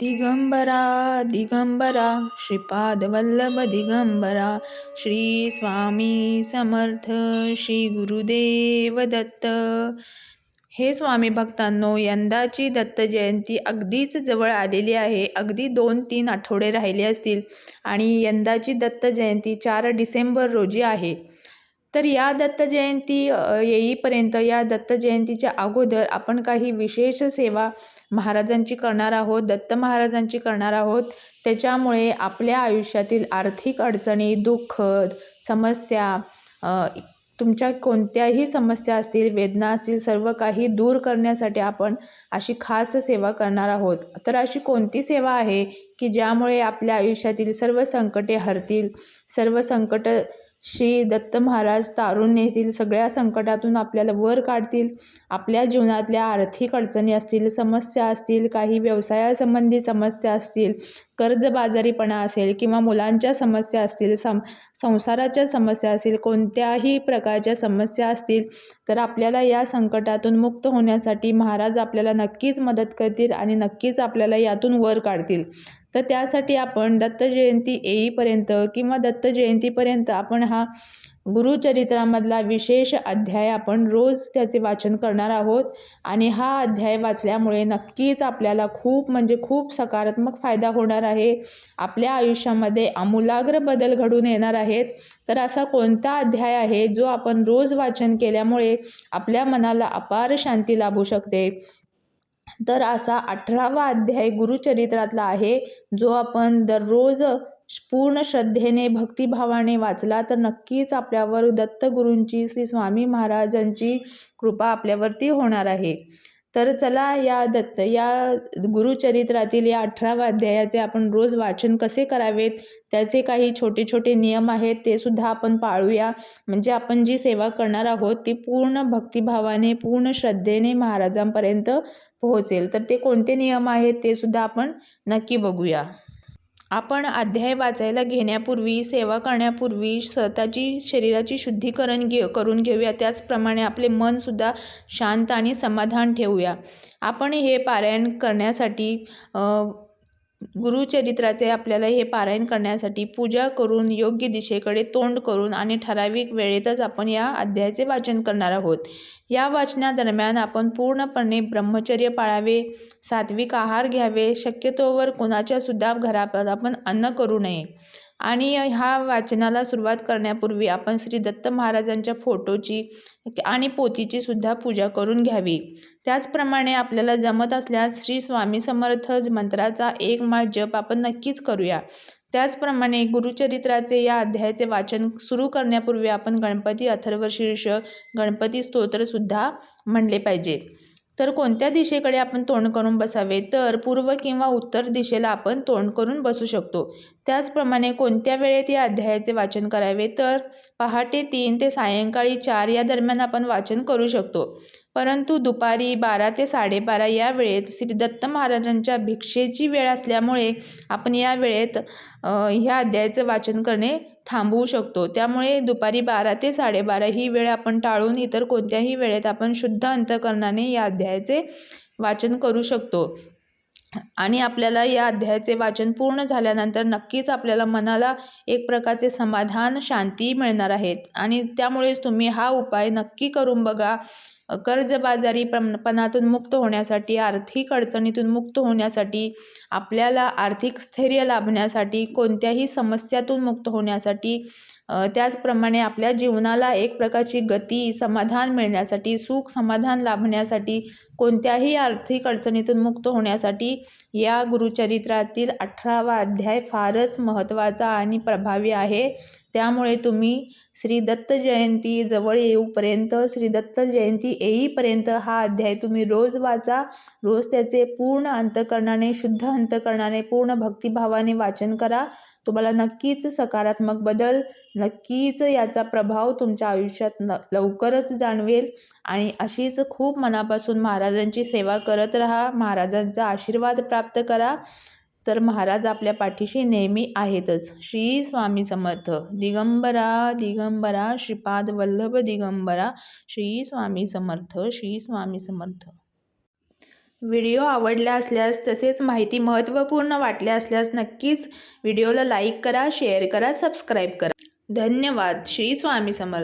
दिगंबरा दिगंबरा श्रीपाद वल्लभ दिगंबरा श्री स्वामी समर्थ श्री गुरुदेव दत्त. हे स्वामी भक्तांनो यंदाची दत्त जयंती अगदीच जवळ आलेली आहे. अगदी दोन तीन आठवडे राहिले असतील. आणि यंदाची दत्त जयंती चार डिसेंबर रोजी आहे. तर या दत्त जयंती येईपर्यंत या दत्त जयंतीच्या अगोदर आपण काही विशेष सेवा महाराजांची करणार आहोत दत्त महाराजांची करणार आहोत. त्याच्यामुळे आपल्या आयुष्यातील आर्थिक अडचणी दुःख समस्या तुमच्या कोणत्याही समस्या असतील वेदना असतील सर्व काही दूर करण्यासाठी आपण अशी खास सेवा करणार आहोत. तर अशी कोणती सेवा आहे की ज्यामुळे आपल्या आयुष्यातील सर्व संकटे हरतील सर्व संकट श्री दत्त महाराज तारून नेतील सगळ्या संकटातून आपल्याला वर काढतील. आपल्या जीवनातल्या आर्थिक अडचणी असतील समस्या असतील काही व्यवसायासंबंधी समस्या असतील कर्जबाजारीपणा असेल किंवा मुलांच्या समस्या असतील सं संसाराच्या समस्या असतील कोणत्याही प्रकारच्या समस्या असतील तर आपल्याला या संकटातून मुक्त होण्यासाठी महाराज आपल्याला नक्कीच मदत करतील आणि नक्कीच आपल्याला यातून वर काढतील. तर त्यासाठी आपण दत्त जयंती येईपर्यंत किंवा दत्त जयंतीपर्यंत आपण हा गुरुचरित्रामधला विशेष अध्याय आपण रोज त्याचे वाचन करणार आहोत. आणि हा अध्याय वाचल्यामुळे नक्कीच आपल्याला खूप म्हणजे खूप सकारात्मक फायदा होणार आहे. आपल्या आयुष्यामध्ये आमूलाग्र बदल घडून येणार आहेत. तर असा कोणता अध्याय आहे जो आपण रोज वाचन केल्यामुळे आपल्या मनाला अपार शांती लाभू शकते? तर असा अठरावा अध्याय गुरुचरित्रातला आहे जो आपण दररोज पूर्ण श्रद्धेने भक्तिभावाने वाचला तर नक्कीच आपल्यावर दत्तगुरूंची श्री स्वामी महाराजांची कृपा आपल्यावरती होणार आहे. तर चला या दत्त या गुरुचरित्रातील या अठराव्या अध्यायाचे आपण रोज वाचन कसे करावेत त्याचे काही छोटे छोटे नियम आहेत ते सुद्धा आपण पाळूया. म्हणजे आपण जी सेवा करणार आहोत ती पूर्ण भक्तिभावाने पूर्ण श्रद्धेने महाराजांपर्यंत पोहोचेल. तर ते कोणते नियम आहेत ते सुद्धा आपण नक्की बघूया. आपण अध्याय वाचायला घेण्यापूर्वी सेवा करण्यापूर्वी स्वतःची शरीराची शुद्धीकरण घे करून घेऊया. त्याचप्रमाणे आपले मनसुद्धा शांत आणि समाधान ठेवूया. आपण हे पारायण करण्यासाठी गुरुचरित्राचे आपल्याला हे पारायण करण्यासाठी पूजा करून योग्य दिशेकडे तोंड करून आणि ठराविक वेळेतच आपण या अध्यायाचे वाचन करणार आहोत. या वाचनादरम्यान आपण पूर्णपणे ब्रह्मचर्य पाळावे सात्विक आहार घ्यावे शक्यतोवर कोणाच्यासुद्धा घरात आपण अन्न करू नये. आणि ह्या वाचनाला सुरुवात करण्यापूर्वी आपण श्री दत्त महाराजांच्या फोटोची आणि पोथीची सुद्धा पूजा करून घ्यावी. त्याचप्रमाणे आपल्याला जमत असल्यास श्री स्वामी समर्थ मंत्राचा एक माळ जप आपण नक्कीच करूया. त्याचप्रमाणे गुरुचरित्राचे या अध्यायाचे वाचन सुरू करण्यापूर्वी आपण गणपती अथर्वशीर्ष गणपती स्तोत्रसुद्धा म्हणले पाहिजे. तर कोणत्या दिशेकडे आपण तोंड करून बसावे? तर पूर्व किंवा उत्तर दिशेला आपण तोंड करून बसू शकतो. त्याचप्रमाणे कोणत्या वेळेत या अध्यायाचे वाचन करावे? तर पहाटे तीन ते सायंकाळी चार या दरम्यान आपण वाचन करू शकतो. परंतु दुपारी बारा ते साडेबारा या वेळेत श्री दत्त महाराजांच्या भिक्षेची वेळ असल्यामुळे आपण या वेळेत ह्या अध्यायाचं वाचन करणे थांबवू शकतो. त्यामुळे दुपारी बारा ते साडेबारा ही वेळ आपण टाळून इतर कोणत्याही वेळेत आपण शुद्ध अंतकरणाने या अध्यायाचे वाचन करू शकतो. आणि आपल्याला या अध्यायाचे वाचन पूर्ण झाल्यानंतर नक्कीच आपल्याला मनाला एक प्रकारचे समाधान शांती मिळणार आहेत आणि त्यामुळेच तुम्ही हा उपाय नक्की करून बघा. कर्जबाजारी पणातून मुक्त होण्यासाठी आर्थिक अडचणीतून मुक्त होण्यासाठी आपल्याला आर्थिक स्थैर्य लाभण्यासाठी कोणत्याही समस्यातून मुक्त होण्यासाठी त्याचप्रमाणे आपल्या जीवनाला एक प्रकारची गती समाधान मिळण्यासाठी सुख समाधान लाभण्यासाठी कोणत्याही आर्थिक अडचणीतून मुक्त होण्यासाठी या गुरुचरित्रातील अठरावा अध्याय फारच महत्त्वाचा आणि प्रभावी आहे. त्यामुळे तुम्ही श्री दत्त जयंती जवळ येऊपर्यंत श्री दत्त जयंती येईपर्यंत हा अध्याय तुम्ही रोज वाचा. रोज त्याचे पूर्ण अंतकरणाने शुद्ध अंतकरणाने पूर्ण भक्तिभावाने वाचन करा. तुम्हाला नक्कीच सकारात्मक बदल नक्कीच याचा प्रभाव तुमच्या आयुष्यात न लवकरच जाणवेल. आणि अशीच खूप मनापासून महाराजांची सेवा करत राहा. महाराजांचा आशीर्वाद प्राप्त करा. तर महाराज आपल्या पाठीशी नेहमी आहेतच. श्री स्वामी समर्थ. दिगंबरा दिगंबरा श्रीपाद वल्लभ दिगंबरा. श्री स्वामी समर्थ श्री स्वामी समर्थ. व्हिडिओ आवडला असल्यास तसेच माहिती महत्त्वपूर्ण वाटल्या असल्यास नक्कीच व्हिडिओला लाईक करा शेअर करा सबस्क्राईब करा. धन्यवाद. श्री स्वामी समर्थ.